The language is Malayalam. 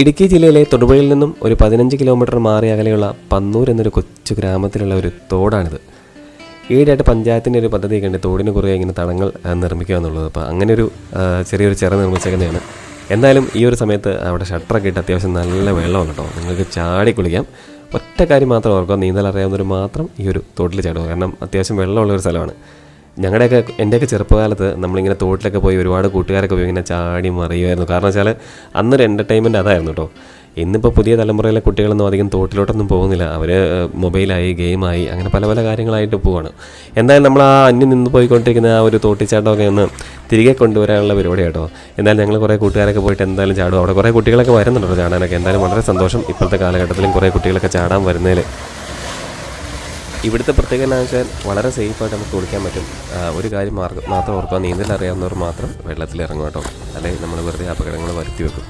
ഇടുക്കി ജില്ലയിലെ തൊടുപുഴയിൽ നിന്നും ഒരു പതിനഞ്ച് കിലോമീറ്റർ മാറി അകലെയുള്ള പന്നൂർ എന്നൊരു കൊച്ചു ഗ്രാമത്തിലുള്ള ഒരു തോടാണിത്. ഈയിടെയായിട്ട് പഞ്ചായത്തിന്റെ ഒരു പദ്ധതിയൊക്കെ ഉണ്ട്. തോടിന് കുറേ ഇങ്ങനെ തടങ്ങൾ നിർമ്മിക്കുക എന്നുള്ളത്. അപ്പോൾ അങ്ങനെ ഒരു ചെറിയൊരു ചിറ നിർമ്മിച്ചേക്കുന്നതാണ്. എന്തായാലും ഈ ഒരു സമയത്ത് അവിടെ ഷട്ടറൊക്കെ ഇട്ട് അത്യാവശ്യം നല്ല വെള്ളമാണ് കേട്ടോ. നിങ്ങൾക്ക് ചാടി കുളിക്കാം. ഒറ്റ കാര്യം മാത്രം ഓർക്കുക. നീന്തൽ അറിയാവുന്നവർ മാത്രം ഈ ഒരു തോട്ടിൽ ചാടുക. കാരണം അത്യാവശ്യം വെള്ളമുള്ള ഒരു സ്ഥലമാണ്. ഞങ്ങളുടെയൊക്കെ എന്റെയൊക്കെ ചെറുപ്പകാലത്ത് നമ്മളിങ്ങനെ തോട്ടിലൊക്കെ പോയി ഒരുപാട് കൂട്ടുകാരൊക്കെ പോയി ഇങ്ങനെ ചാടി മറിയുമായിരുന്നു. കാരണം വെച്ചാൽ അന്നൊരു എന്റർടൈൻമെന്റ് അതായിരുന്നു കേട്ടോ ഇന്നിപ്പോൾ പുതിയ തലമുറയിലെ കുട്ടികളൊന്നും അധികം തോട്ടിലോട്ടൊന്നും പോകുന്നില്ല. അവർ മൊബൈലായി ഗെയിമായി അങ്ങനെ പല പല കാര്യങ്ങളായിട്ട് പോവാണ്. എന്തായാലും നമ്മൾ ആ അന്യം നിന്ന് പോയിക്കൊണ്ടിരിക്കുന്ന ആ ഒരു തോട്ടിച്ചാട്ടമൊക്കെ ഒന്ന് തിരികെ കൊണ്ടുവരാനുള്ള പരിപാടി കേട്ടോ എന്തായാലും ഞങ്ങൾ കുറേ കൂട്ടുകാരൊക്കെ പോയിട്ട് എന്തായാലും ചാടും. അവിടെ കുറേ കുട്ടികളൊക്കെ വരുന്നുണ്ടോ ചാടാനൊക്കെ. എന്തായാലും വളരെ സന്തോഷം ഇപ്പോഴത്തെ കാലഘട്ടത്തിലും കുറേ കുട്ടികളൊക്കെ ചാടാൻ വരുന്നതിൽ ഇവിടുത്തെ പ്രത്യേകത എന്താണെന്ന് വെച്ചാൽ വളരെ സേഫായിട്ട് നമുക്ക് കുളിക്കാൻ പറ്റും. ഒരു കാര്യം മാർഗം മാത്രം ഓർക്കുക നീന്തൽ അറിയാവുന്നവർ മാത്രം വെള്ളത്തിൽ ഇറങ്ങും കേട്ടോ. അല്ലെങ്കിൽ നമ്മൾ വെറുതെ അപകടങ്ങൾ വരുത്തി വെക്കും.